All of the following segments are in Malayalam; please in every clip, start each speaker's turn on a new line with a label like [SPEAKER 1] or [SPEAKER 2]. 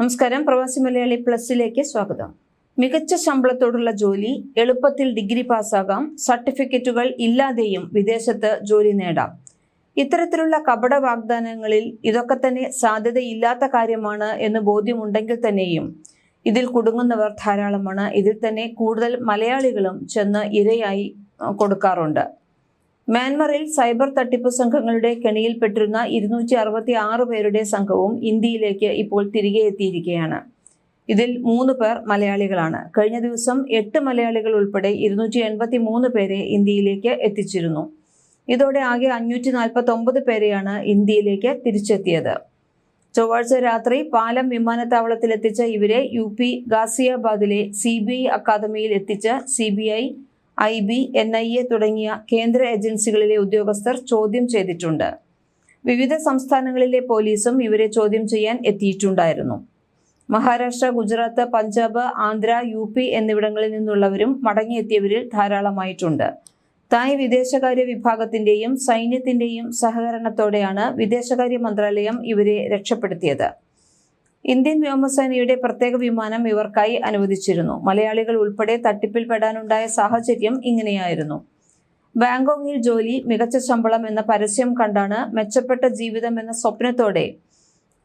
[SPEAKER 1] നമസ്കാരം. പ്രവാസി മലയാളി പ്ലസിലേക്ക് സ്വാഗതം. മികച്ച ശമ്പളത്തോടുള്ള ജോലി എളുപ്പത്തിൽ ഡിഗ്രി പാസ്സാകാം സർട്ടിഫിക്കറ്റുകൾ ഇല്ലാതെയും വിദേശത്ത് ജോലി നേടാം. ഇത്തരത്തിലുള്ള കപട വാഗ്ദാനങ്ങളിൽ ഇതൊക്കെ തന്നെ സാധ്യതയില്ലാത്ത കാര്യമാണ് എന്ന് ബോധ്യമുണ്ടെങ്കിൽ തന്നെയും ഇതിൽ കുടുങ്ങുന്നവർ ധാരാളമാണ്. ഇതിൽ തന്നെ കൂടുതൽ മലയാളികളും ചെന്ന് ഇരയായി കൊടുക്കാറുണ്ട്. മ്യാൻമറിൽ സൈബർ തട്ടിപ്പ് സംഘങ്ങളുടെ കെണിയിൽപ്പെട്ടിരുന്ന ഇരുന്നൂറ്റി അറുപത്തി ആറ് പേരുടെ സംഘവും ഇന്ത്യയിലേക്ക് ഇപ്പോൾ തിരികെ എത്തിയിരിക്കുകയാണ്. ഇതിൽ മൂന്ന് പേർ മലയാളികളാണ്. കഴിഞ്ഞ ദിവസം എട്ട് മലയാളികൾ ഉൾപ്പെടെ ഇരുന്നൂറ്റി എൺപത്തി മൂന്ന് പേരെ ഇന്ത്യയിലേക്ക് എത്തിച്ചിരുന്നു. ഇതോടെ ആകെ അഞ്ഞൂറ്റി നാൽപ്പത്തി ഒമ്പത് പേരെയാണ് ഇന്ത്യയിലേക്ക് തിരിച്ചെത്തിയത്. ചൊവ്വാഴ്ച രാത്രി പാലം വിമാനത്താവളത്തിലെത്തിച്ച ഇവരെ യു പി ഗാസിയാബാദിലെ സി ബി ഐ അക്കാദമിയിൽ എത്തിച്ച് C B I I B N I A തുടങ്ങിയ കേന്ദ്ര ഏജൻസികളിലെ ഉദ്യോഗസ്ഥർ ചോദ്യം ചെയ്തിട്ടുണ്ട്. വിവിധ സംസ്ഥാനങ്ങളിലെ പോലീസും ഇവരെ ചോദ്യം ചെയ്യാൻ എത്തിയിട്ടുണ്ടായിരുന്നു. മഹാരാഷ്ട്ര ഗുജറാത്ത് പഞ്ചാബ് ആന്ധ്ര യു പി എന്നിവിടങ്ങളിൽ നിന്നുള്ളവരും മടങ്ങിയെത്തിയവരിൽ ധാരാളമായിട്ടുണ്ട്. തായ് വിദേശകാര്യ വിഭാഗത്തിന്റെയും സൈന്യത്തിന്റെയും സഹകരണത്തോടെയാണ് വിദേശകാര്യ മന്ത്രാലയം ഇവരെ രക്ഷപ്പെടുത്തിയത്. ഇന്ത്യൻ വ്യോമസേനയുടെ പ്രത്യേക വിമാനം ഇവർക്കായി അനുവദിച്ചിരുന്നു. മലയാളികൾ ഉൾപ്പെടെ തട്ടിപ്പിൽപ്പെടാനുണ്ടായ സാഹചര്യം ഇങ്ങനെയായിരുന്നു. ബാങ്കോങ്ങിൽ ജോലി മികച്ച ശമ്പളം എന്ന പരസ്യം കണ്ടാണ് മെച്ചപ്പെട്ട ജീവിതം എന്ന സ്വപ്നത്തോടെ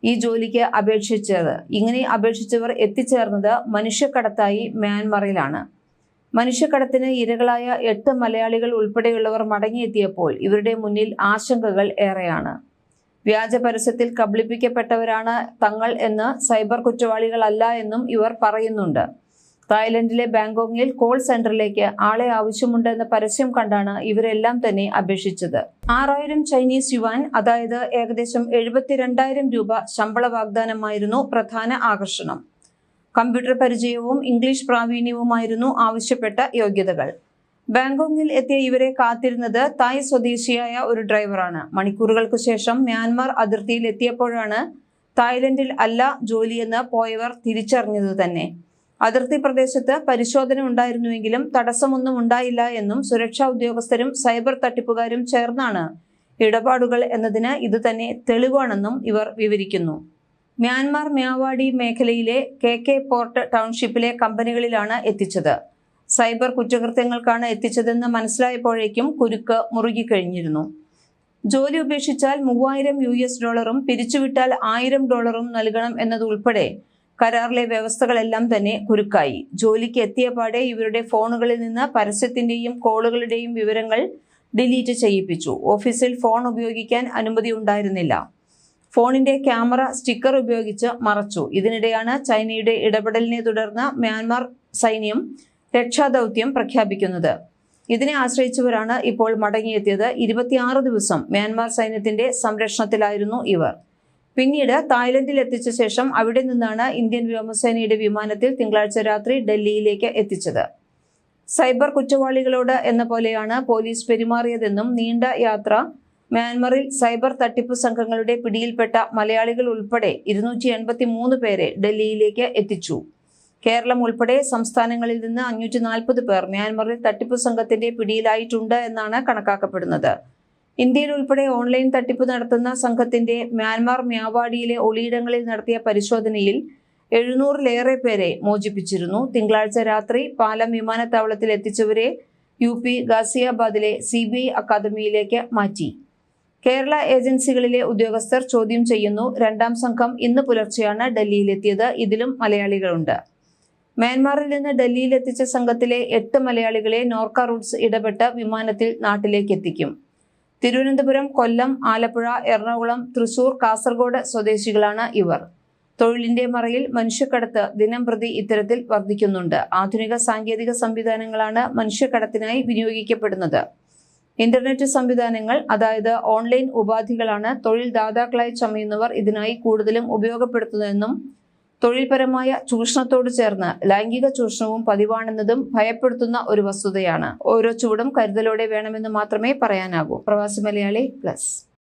[SPEAKER 1] ഈ ജോലിക്ക് അപേക്ഷിച്ചത്. ഇങ്ങനെ അപേക്ഷിച്ചവർ എത്തിച്ചേർന്നത് മനുഷ്യക്കടത്തായി മ്യാൻമറിലാണ്. മനുഷ്യക്കടത്തിന് ഇരകളായ എട്ട് മലയാളികൾ ഉൾപ്പെടെയുള്ളവർ മടങ്ങിയെത്തിയപ്പോൾ ഇവരുടെ മുന്നിൽ ആശങ്കകൾ ഏറെയാണ്. വ്യാജ പരസ്യത്തിൽ കബളിപ്പിക്കപ്പെട്ടവരാണ് തങ്ങൾ എന്ന് സൈബർ കുറ്റവാളികളല്ല എന്നും ഇവർ പറയുന്നുണ്ട്. തായ്ലൻഡിലെ ബാങ്കോങ്ങിൽ കോൾ സെന്ററിലേക്ക് ആളെ ആവശ്യമുണ്ടെന്ന പരസ്യം കണ്ടാണ് ഇവരെല്ലാം തന്നെ അപേക്ഷിച്ചത്. ആറായിരം ചൈനീസ് യുവാൻ അതായത് ഏകദേശം എഴുപത്തിരണ്ടായിരം രൂപ ശമ്പള വാഗ്ദാനമായിരുന്നു പ്രധാന ആകർഷണം. കമ്പ്യൂട്ടർ പരിചയവും ഇംഗ്ലീഷ് പ്രാവീണ്യവുമായിരുന്നു ആവശ്യപ്പെട്ട യോഗ്യതകൾ. ബാങ്കോങ്ങിൽ എത്തിയ ഇവരെ കാത്തിരുന്നത് തായ് സ്വദേശിയായ ഒരു ഡ്രൈവറാണ്. മണിക്കൂറുകൾക്ക് ശേഷം മ്യാൻമാർ അതിർത്തിയിൽ എത്തിയപ്പോഴാണ് തായ്ലൻഡിൽ അല്ല ജോലിയെന്ന് പോയവർ തിരിച്ചറിഞ്ഞത് തന്നെ. അതിർത്തി പ്രദേശത്ത് പരിശോധന ഉണ്ടായിരുന്നുവെങ്കിലും തടസ്സമൊന്നും ഉണ്ടായില്ല എന്നും സുരക്ഷാ ഉദ്യോഗസ്ഥരും സൈബർ തട്ടിപ്പുകാരും ചേർന്നാണ് ഇടപാടുകൾ എന്നതിന് ഇത് തന്നെ തെളിവാണെന്നും ഇവർ വിവരിക്കുന്നു. മ്യാൻമാർ മ്യാവാഡി മേഖലയിലെ കെ കെ പോർട്ട് ടൗൺഷിപ്പിലെ കമ്പനികളിലാണ് എത്തിച്ചത്. സൈബർ കുറ്റകൃത്യങ്ങൾക്കാണ് എത്തിച്ചതെന്ന് മനസ്സിലായപ്പോഴേക്കും കുരുക്ക് മുറുകിക്കഴിഞ്ഞിരുന്നു ജോലി ഉപേക്ഷിച്ചാൽ മൂവായിരം യു എസ് ഡോളറും പിരിച്ചുവിട്ടാൽ ആയിരം ഡോളറും നൽകണം എന്നതുൾപ്പെടെ കരാറിലെ വ്യവസ്ഥകളെല്ലാം തന്നെ കുരുക്കായി. ജോലിക്ക് എത്തിയ പാടെ ഇവരുടെ ഫോണുകളിൽ നിന്ന് പരസ്യത്തിന്റെയും കോളുകളുടെയും വിവരങ്ങൾ ഡിലീറ്റ് ചെയ്യിപ്പിച്ചു. ഓഫീസിൽ ഫോൺ ഉപയോഗിക്കാൻ അനുമതി ഉണ്ടായിരുന്നില്ല. ഫോണിന്റെ ക്യാമറ സ്റ്റിക്കർ ഉപയോഗിച്ച് മറച്ചു. ഇതിനിടെയാണ് ചൈനയുടെ ഇടപെടലിനെ തുടർന്ന് മ്യാൻമാർ സൈന്യം രക്ഷാദൗത്യം പ്രഖ്യാപിക്കുന്നത്. ഇതിനെ ആശ്രയിച്ചവരാണ് ഇപ്പോൾ മടങ്ങിയെത്തിയത്. ഇരുപത്തിയാറ് ദിവസം മ്യാൻമാർ സൈന്യത്തിന്റെ സംരക്ഷണത്തിലായിരുന്നു ഇവർ. പിന്നീട് തായ്ലൻഡിൽ എത്തിച്ച ശേഷം അവിടെ നിന്നാണ് ഇന്ത്യൻ വ്യോമസേനയുടെ വിമാനത്തിൽ തിങ്കളാഴ്ച രാത്രി ഡൽഹിയിലേക്ക് എത്തിച്ചത്. സൈബർ കുറ്റവാളികളോട് എന്ന പോലെയാണ് പോലീസ് പെരുമാറിയതെന്നും നീണ്ട യാത്ര മ്യാൻമറിൽ സൈബർ തട്ടിപ്പ് സംഘങ്ങളുടെ പിടിയിൽപ്പെട്ട മലയാളികൾ ഉൾപ്പെടെ ഇരുന്നൂറ്റി പേരെ ഡൽഹിയിലേക്ക് എത്തിച്ചു. കേരളം ഉൾപ്പെടെ സംസ്ഥാനങ്ങളിൽ നിന്ന് അഞ്ഞൂറ്റി നാൽപ്പത് പേർ മ്യാൻമറിൽ തട്ടിപ്പ് സംഘത്തിന്റെ പിടിയിലായിട്ടുണ്ട് എന്നാണ് കണക്കാക്കപ്പെടുന്നത്. ഇന്ത്യയിൽ ഉൾപ്പെടെ ഓൺലൈൻ തട്ടിപ്പ് നടത്തുന്ന സംഘത്തിന്റെ മ്യാൻമാർ മ്യാവാടിയിലെ ഒളിയിടങ്ങളിൽ നടത്തിയ പരിശോധനയിൽ എഴുന്നൂറിലേറെ പേരെ മോചിപ്പിച്ചിരുന്നു. തിങ്കളാഴ്ച രാത്രി പാലം വിമാനത്താവളത്തിൽ എത്തിച്ചവരെ യു പി ഗാസിയാബാദിലെ സി ബി ഐ അക്കാദമിയിലേക്ക് മാറ്റി. കേരള ഏജൻസികളിലെ ഉദ്യോഗസ്ഥർ ചോദ്യം ചെയ്യുന്നു. രണ്ടാം സംഘം ഇന്ന് പുലർച്ചെയാണ് ഡൽഹിയിലെത്തിയത്. ഇതിലും മലയാളികളുണ്ട്. മ്യാൻമാറിൽ നിന്ന് ഡൽഹിയിൽ എത്തിച്ച സംഘത്തിലെ എട്ട് മലയാളികളെ നോർക്ക റൂട്ട്സ് ഇടപെട്ട് വിമാനത്തിൽ നാട്ടിലേക്ക് എത്തിക്കും. തിരുവനന്തപുരം കൊല്ലം ആലപ്പുഴ എറണാകുളം തൃശൂർ കാസർഗോഡ് സ്വദേശികളാണ് ഇവർ. തൊഴിലിന്റെ മറയിൽ മനുഷ്യക്കടത്ത് ദിനം പ്രതി ഇത്തരത്തിൽ വർദ്ധിക്കുന്നുണ്ട്. ആധുനിക സാങ്കേതിക സംവിധാനങ്ങളാണ് മനുഷ്യക്കടത്തിനായി വിനിയോഗിക്കപ്പെടുന്നത്. ഇന്റർനെറ്റ് സംവിധാനങ്ങൾ അതായത് ഓൺലൈൻ ഉപാധികളാണ് തൊഴിൽ ദാതാക്കളായി ചമയുന്നവർ ഇതിനായി കൂടുതലും ഉപയോഗപ്പെടുത്തുന്നതെന്നും തൊഴിൽപരമായ ചൂഷണത്തോട് ചേർന്ന് ലൈംഗിക ചൂഷണവും പതിവാണെന്നതും ഭയപ്പെടുത്തുന്ന ഒരു വസ്തുതയാണ്. ഓരോ ചുവടും കരുതലോടെ വേണമെന്ന് മാത്രമേ പറയാനാകൂ. പ്രവാസി മലയാളി പ്ലസ്.